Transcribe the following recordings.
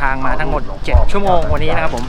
ทางมาทั้งหมด 7 ชั่วโมงวันนี้นะครับผม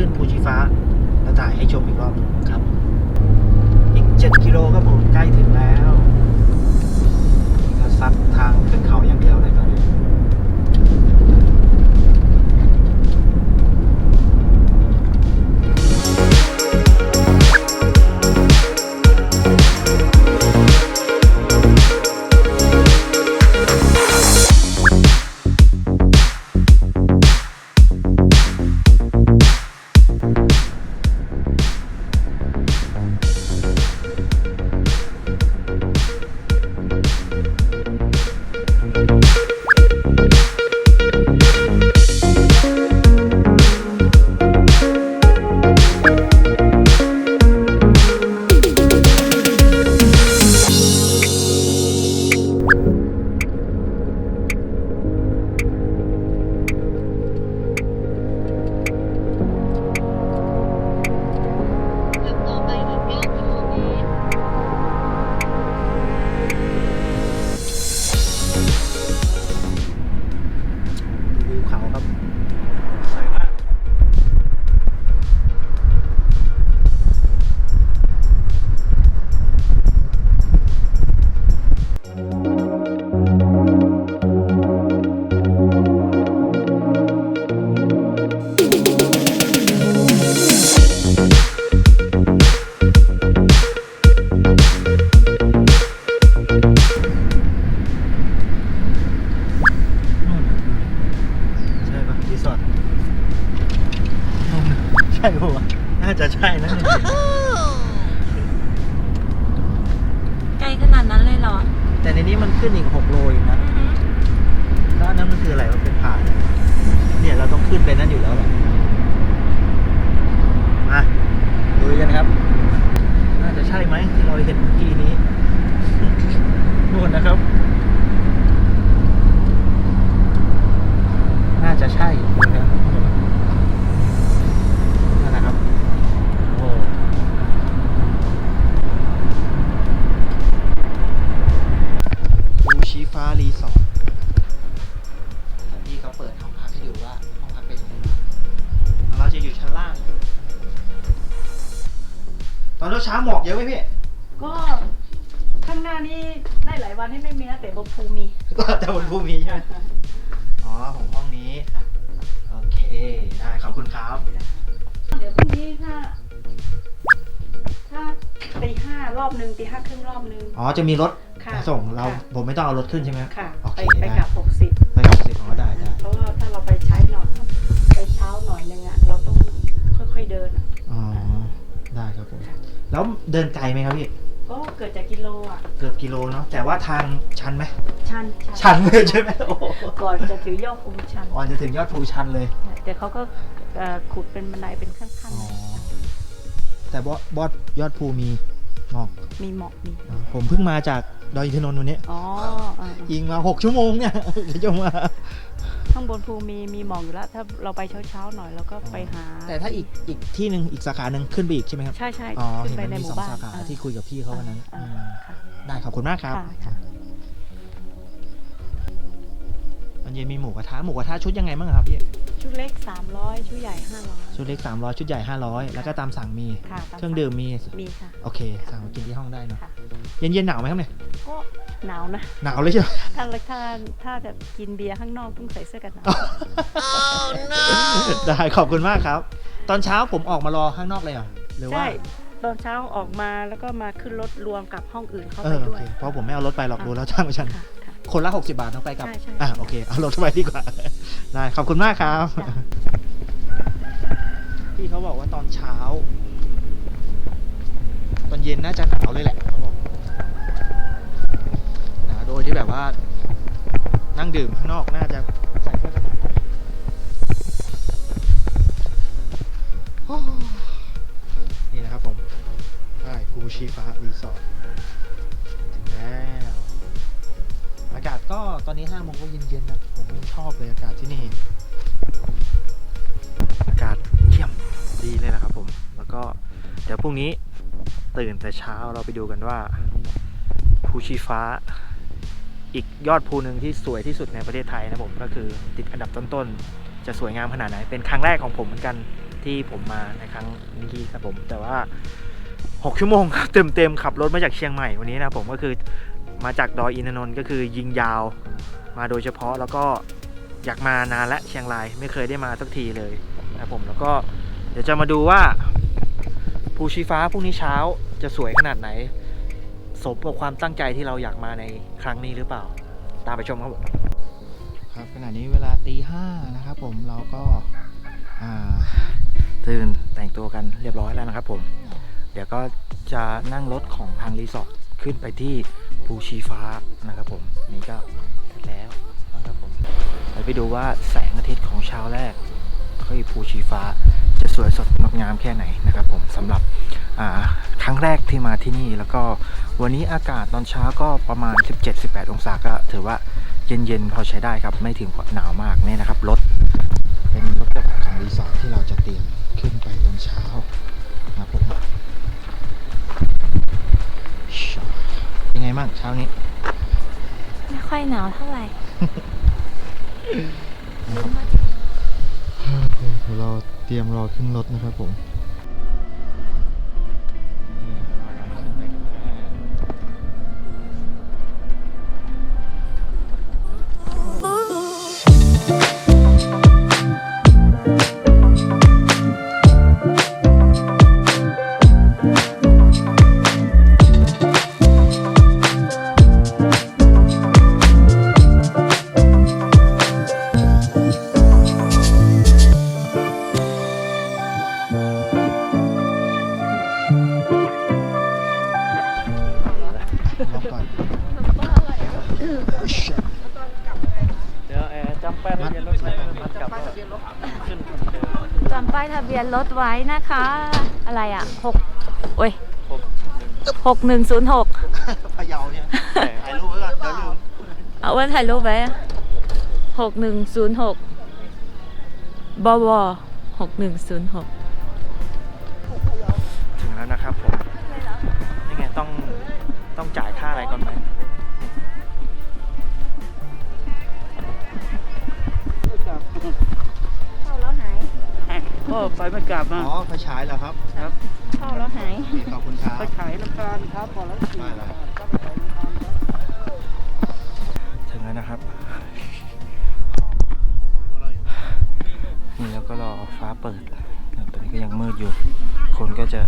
ขึ้นภูชีฟ้าแล้วถ่ายให้ชมอีกรอบครับ อีก 7 กิโลก็หบผมใกล้ถึงแล้วก็ซัดทางขึ้นเขา ใช่นะ อ๋อของห้องนี้ โอเค ได้ ขอบคุณครับ เดี๋ยวพรุ่งนี้ถ้า ถ้าตีห้ารอบหนึ่งตีห้าครึ่งรอบหนึ่ง อ๋อ จะมีรถค่ะมาส่งเรา ค่ะ ผมไม่ต้องเอารถขึ้นใช่ไหม ค่ะ โอไปเคไปได้ กลับหกสิบไปกับสิอ๋อได้ได้ เพราะว่าถ้าเราไปใช้หน่อยไปเช้าหน่อยนึงอะเราต้องค่อยๆเดินอะอ๋อ ได้ครับผม แล้วเดินไกลไหมครับพี่ ก็เกิดจากกิโลอะ เกือบกิโลเนาะ แต่ว่าทางชันไหม ชันชันเลยใช่ไหมโอ้โหก่อนจะถือยอดภูชันก่อนจะถึงยอดภูชันเลย แต่เขาก็เอ่อขุดเป็นบันไดเป็นขั้นอ๋อแต่บอสบอสยอดภูมีหมอกๆ มีหมอกมีอ๋อผมเพิ่งมาจากดอยอินทนนท์วันนี้อ๋ออ่ายิงมาหกชั่วโมงเนี่ยจะมา ข้างบนภูมีมีหมอกอยู่แล้ว ถ้าเราไปเช้าๆหน่อยเราก็ไปหา แต่ถ้าอีกอีกที่หนึ่งอีกสาขาหนึ่งขึ้นไปอีกใช่ไหมครับ ใช่ใช่อ๋อขึ้นเห็นไปมันในมีหมู่สองบ้านสาขาอ่ที่คุยกับพี่เขาวันนั้นอ่า อืมค่ะได้ขอบคุณมากครับ ค่ะค่ะ อนเย็นมีหมูกระทะหมูกระทะชุดยังไงบ้างครับพี่ชุดเล็ก 300 ชุดใหญ่ 500 ชุดเล็ก 300 ชุดใหญ่ 500 แล้วก็ตามสั่งมี ค่ะตาเครื่องดื่มมี มีค่ะ โอเค สั่งมากินที่ห้องได้เนอะค่ะเย็นๆหนาวไหมครับเนี่ยก็หนาวนะ หนาวเลยใช่ไหม ถ้าถ้าถ้าจะกินเบียร์ข้างนอกต้องใส่เสื้อกันหนาว ได้ขอบคุณมากครับ ตอนเช้าผมออกมารอข้างนอกเลยเหรอหรือว่าใช่ ตอนเช้าออกมาแล้วก็มาขึ้นรถรวมกับห้องอื่นเข้าเอไปอโอด้วย เคเพราะผมไม่เอารถไปหรอกดูแล้วจ้างไปฉัน ค่ะ ค่ะคนละ60บาทต้องไปกลับ ใช่ใช่ อะโอเค เอารถไปดีกว่า ได้ขอบคุณมากครับจ้ะพี่เขาบอกว่าตอนเช้า ตอนเย็นน่าจะหนาวเลยแหละเขาบอกหนาวโดยที่แบบว่า นั่งดื่มข้างนอกน่าจะใส่เสื้อกันหนาวโอ้นี่นะครับผมใช่ภูชีฟ้ารีสอร์ทถึงแล้ว อากาศก็ตอนนี้ห้าโมงก็เย็นๆนะ ผมชอบเลยอากาศที่นี่ อากาศเยี่ยมดีเลยนะครับผม แล้วก็เดี๋ยวพรุ่งนี้ตื่นแต่เช้าเราไปดูกันว่าภูชีฟ้า อีกยอดภูหนึ่งที่สวยที่สุดในประเทศไทยนะผมก็คือติดอันดับต้นๆ จะสวยงามขนาดไหน เป็นครั้งแรกของผมเหมือนกันที่ผมมาในครั้งนี้ครับผม แต่ว่า 6 ชั่วโมงเต็มๆขับรถมาจากเชียงใหม่วันนี้นะผมก็คือ มาจากดอยอินทนนท์ก็คือยิงยาวมาโดยเฉพาะแล้วก็อยากมานานและเชียงรายไม่เคยได้มาสักทีเลยนะผมแล้วก็เดี๋ยวจะมาดูว่าภูชีฟ้าพรุ่งนี้เช้าจะสวยขนาดไหน สมกับความตั้งใจที่เราอยากมาในครั้งนี้หรือเปล่า ตามไปชมครับผมครับขณะนี้เวลาตีห้านะครับผมเราก็ตื่นแต่งตัวกันเรียบร้อยแล้วนะครับผม เดี๋ยวก็จะนั่งรถของทางรีสอร์ทขึ้นไปที่ ภูชีฟ้านะครับผมนี่ก็เสร็จแล้วนะครับผมเดี๋ยวไปดูว่าแสงอาทิตย์ของเช้าแรกที่ภูชีฟ้าจะสวยสดงดงามแค่ไหนนะครับผมสำหรับครั้งแรกที่มาที่นี่แล้วก็วันนี้อากาศตอนเช้าก็ประมาณ 17-18 องศาก็ถือว่าเย็นๆพอใช้ได้ครับ ไม่ถึงหนาวมากนี่นะครับรถเป็นรถกระบะของรีสอร์ทที่เราจะเตรียมขึ้นไปตอนเช้านะครับผม ยังไง บ้างเช้านี้ ไม่ค่อยหนาวเท่าไหร่เราเตรียมรอขึ้นรถนะครับผมมั ป้ายทะเบียนรถไว้นะคะ อะไรอะหกโอ้ยหกหนึ่งศูนย์หกพะเยาเนี่ยถ่ายรูปไว้ก่อนเดี๋ยวลืมเอาไว้ถ่ายรูปไว้หกหนึ่งศูนย์หกบวหกหนึ่งศูนย์หกถึงแล้วนะครับผมนี่ไงต้องต้องจ่ายค่าอะไรก่อนไหม ก็ไฟไม่กลับอ๋มาอไฟฉายเหรอครับครับเข้าแล้วหายโอเคขอบคุณครับไฟฉายลำคาญครับพอแล้วได้แล้วถึงแล้วนะครับนี่แล้วก็รอฟ้าเปิดนะครับตอนนี้ก็ยังมืดอยู่ คนก็จะ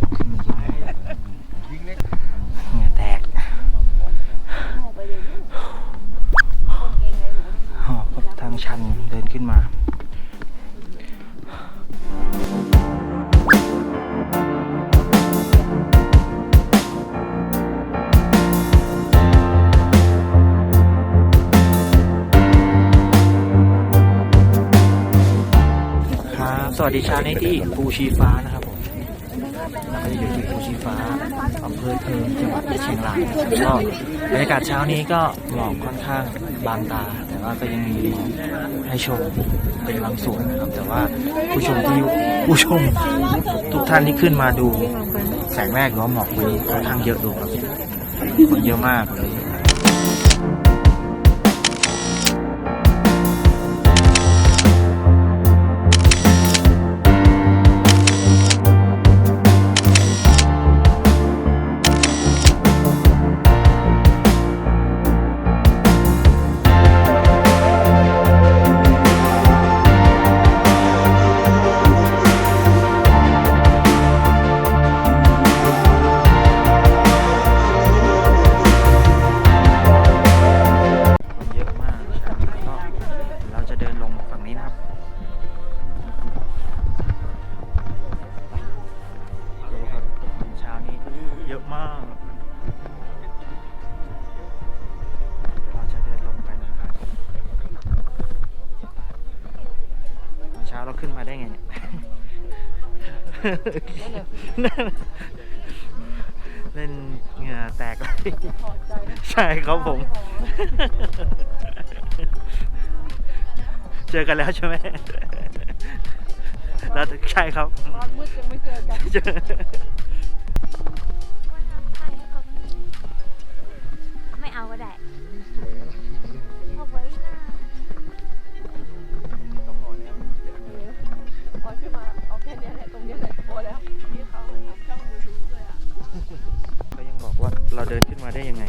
วัสดีเช้านี้ที่ภูชีฟ้านะครับผมเราก็จะอยู่ที่ภูชีฟ้าอำเภอเทิงจังหวัดเชียงรายนะครับก็บรรยากาศเช้านี้ก็หมอกค่อนข้างบางตา แต่ว่าก็ยังมีหมอกให้ชมเป็นบางส่วนนะครับ แต่ว่าผู้ชมที่ผู้ชมทุกท่านที่ขึ้นมาดูแสงแรกหรือว่าหมอกวันนี้ค่อนข้างเยอะดูครับคนเยอะมากเลย ขึ้นมาได้ไงเนี่ยเล่นเหงื่อแตกเลยใช่ครับผม เจอกันแล้วใช่ไหมแล้วใช่ครับ ตอนมืดยังไม่เจอกัน ได้ยังไง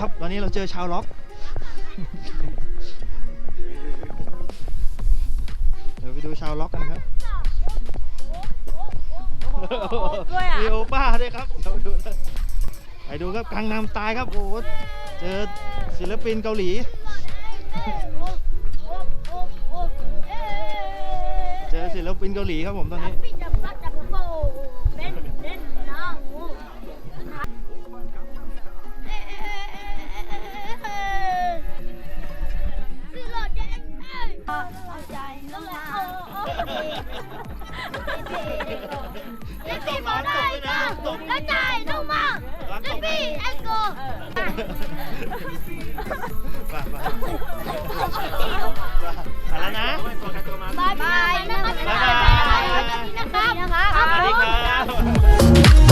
ครับตอนนี้เราเจอชาวล็อก เดี๋ยวไปดูชาวล็อกกันครับด้วยอะมีโอป้าด้วยครับเดี๋ยวดูนะไปดูครับกังนำสไตล์ครับโอ้โหเจอศิลปินเกาหลี เจอศิลปินเกาหลีครับผมตอนนี้ ไปไปไปแล้วนะ บายบายนะครับบ๊ายบาย นะครับสวัสดีครับ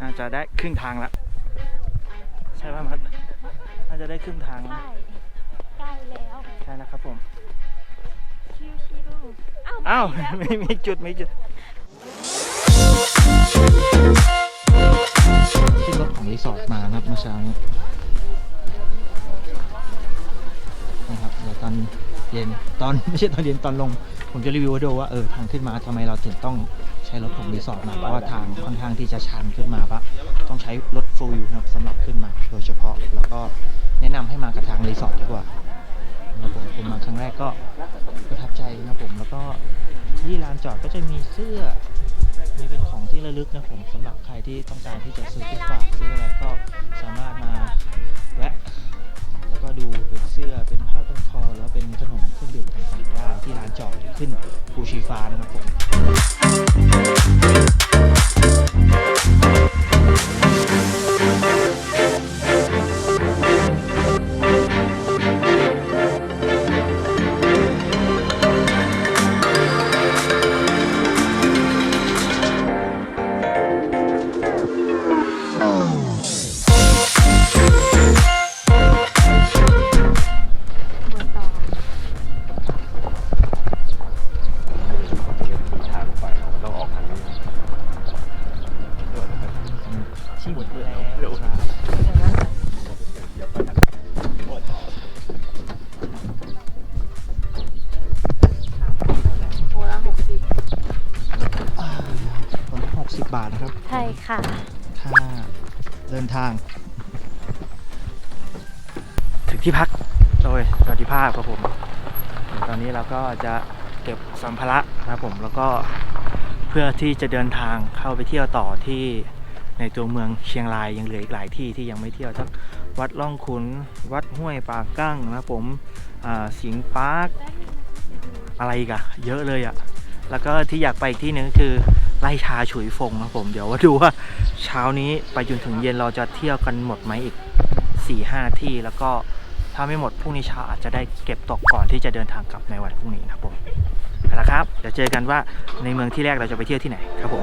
น่าจะได้ครึ่งทางแล้ว อ้าวไม่มีจุดไม่จุดขึ้นรถของรีสอร์ทมานะครับเมื่อเช้านี้นะครับเดี๋ยวตอนเย็นตอนไม่ใช่ตอนเย็นตอนลง ผมจะรีวิวให้ดูว่าเออทางขึ้นมาทำไมเราถึงต้องใช้รถของรีสอร์ทมาเพราะว่าทางค่อนข้างที่จะชันขึ้นมาปะต้องใช้รถฟูลนะครับสำหรับขึ้นมาโดยเฉพาะแล้วก็แนะนำให้มากับทางรีสอร์ทดีกว่านะครับผมผมมาครั้งแรกก็ ประทับใจนะผมแล้วก็ที่ลานจอดก็จะมีเสื้อ มีเป็นของที่ระลึกนะผมสำหรับใครที่ต้องการที่จะซื้อไปฝากซื้ออะไรก็สามารถมาแวะแล้วก็ดูเป็นเสื้อเป็นผ้าพันคอแล้วเป็นขนมเครื่องดื่มต่างๆได้ที่ร้านจอดขึ้นภูชีฟ้านะครับผม พครับผมตอนนี้เราก็จะเก็บสัมภาระนะครับผมแล้วก็เพื่อที่จะเดินทางเข้าไปเที่ยวต่อที่ในตัวเมืองเชียงรายยังเหลืออีกหลายที่ที่ยังไม่เที่ยวทั้งวัดล่องขุนวัดห้วยปากกั้งนะครับผมสิงปาร์คอะไรกอะเยอะเลยอะแล้วก็ที่อยากไปอีกที่หนึ่งก็คือไล่ชาฉุยฟงนะครับผมเดี๋ยวว่าดูว่าเช้านี้ไปจนถึงเย็นเราจะเที่ยวกันหมดไหมอีก4 5ที่แล้วก็ ถ้าไม่หมดพรุ่งนี้เช้าอาจจะได้เก็บตกก่อนที่จะเดินทางกลับในวันพรุ่งนี้นะครับผมเอาละครับเดี๋ยวเจอกันว่าในเมืองที่แรกเราจะไปเที่ยวที่ไหนครับผม